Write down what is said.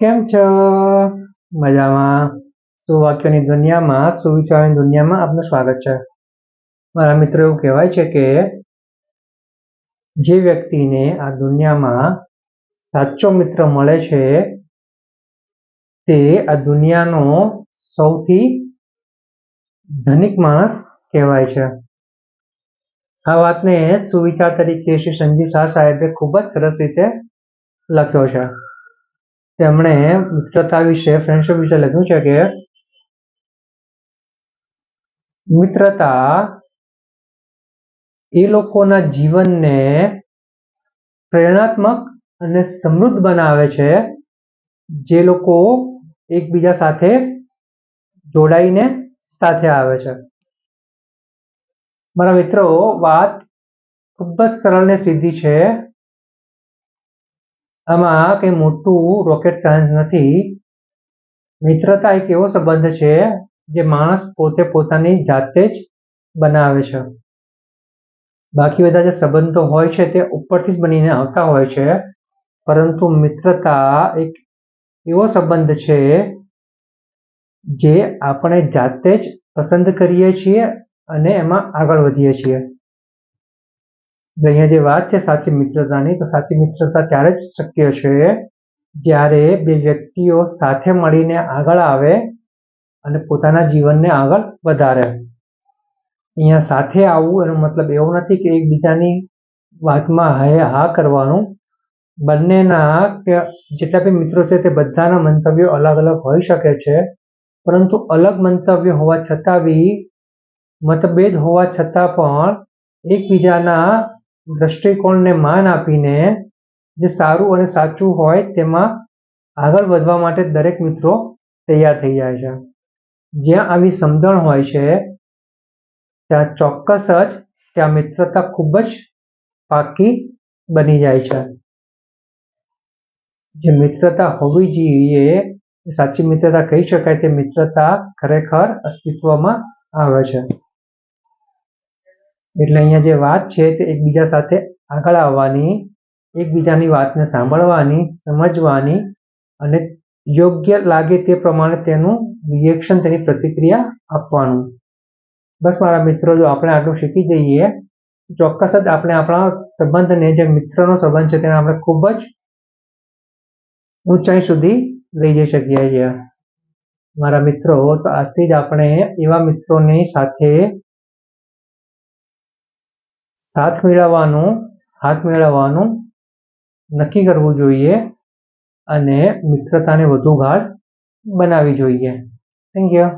કેમ છો? મજામાં. સુવાક્યોની દુનિયામાં સુવિચારની દુનિયામાં આપનું સ્વાગત છે? મારા મિત્રો, એવું કહેવાય છે કે જે વ્યક્તિને આ દુનિયામાં સાચો મિત્ર મળે છે, તે આ દુનિયાનો સૌથી ધનિક માણસ કહેવાય છે. આ વાતને સુવિચાર તરીકે શ્રી સંજીવ શાહ સાહેબે ખૂબ જ સરસ રીતે લખ્યો છે. તેમણે મિત્રતા વિશે ફ્રેન્ડશિપ વિશે લખ્યું છે કે મિત્રતા એ લોકોના જીવનને પ્રેરણાત્મક અને સમૃદ્ધ બનાવે છે, જે લોકો એકબીજા સાથે જોડાઈને સાથે આવે છે. મારા મિત્રો, વાત ખૂબ જ સરળ ને સીધી છે. આમાં કંઈ મોટું રોકેટ સાયન્સ નથી. મિત્રતા એક એવો સંબંધ છે જે માણસ પોતે પોતાની જાતે જ બનાવે છે. બાકી બધા જે સંબંધો હોય છે તે ઉપરથી જ બનીને આવતા હોય છે. પરંતુ મિત્રતા એક એવો સંબંધ છે જે આપણે જાતે જ પસંદ કરીએ છીએ અને એમાં આગળ વધીએ છીએ. અહીંયા જે વાત છે સાચી મિત્રતાની, તો સાચી મિત્રતા ત્યારે જ શક્ય છે જ્યારે બે વ્યક્તિઓ સાથે મળીને આગળ આવે અને પોતાના જીવનને આગળ વધારે. અહીંયા સાથે આવવું એનો મતલબ એવો નથી કે એકબીજાની વાતમાં હે હા કરવાનું. બંનેના કે જેટલા બી મિત્રો છે તે બધાના મંતવ્યો અલગ અલગ હોઈ શકે છે, પરંતુ અલગ મંતવ્ય હોવા છતાં બી મતભેદ હોવા છતાં પણ એકબીજાના દ્રષ્ટિકોણને માન આપીને જે સારું અને સાચું હોય તેમાં આગળ વધવા માટે દરેક મિત્રો તૈયાર થઈ જાય છે. જ્યાં આવી સમજણ હોય છે, ત્યાં ચોક્કસ જ ત્યાં મિત્રતા ખૂબ જ પાકી બની જાય છે. જે મિત્રતા હોવી જોઈએ, સાચી મિત્રતા કહી શકાય તે મિત્રતા ખરેખર અસ્તિત્વમાં આવે છે. એટલે અહીંયા જે વાત છે તે એકબીજા સાથે આગળ આવવાની, એકબીજાની વાતને સાંભળવાની, સમજવાની અને યોગ્ય લાગે તે પ્રમાણે તેનું રિએક્શન તેની પ્રતિક્રિયા આપવાનું. બસ મારા મિત્રો, જો આપણે આટલું શીખી જઈએ, ચોક્કસ જ આપણે આપણા સંબંધને, જે મિત્રનો સંબંધ છે તેને આપણે ખૂબ જ ઊંચાઈ સુધી લઈ જઈ શકીએ છીએ. મારા મિત્રો, તો આજથી જ આપણે એવા મિત્રોની સાથે સાથ મેળવવાનું, હાથ મેળવવાનું નક્કી કરવું જોઈએ અને મિત્રતાને વધુ ગાઢ બનાવવી જોઈએ. Thank you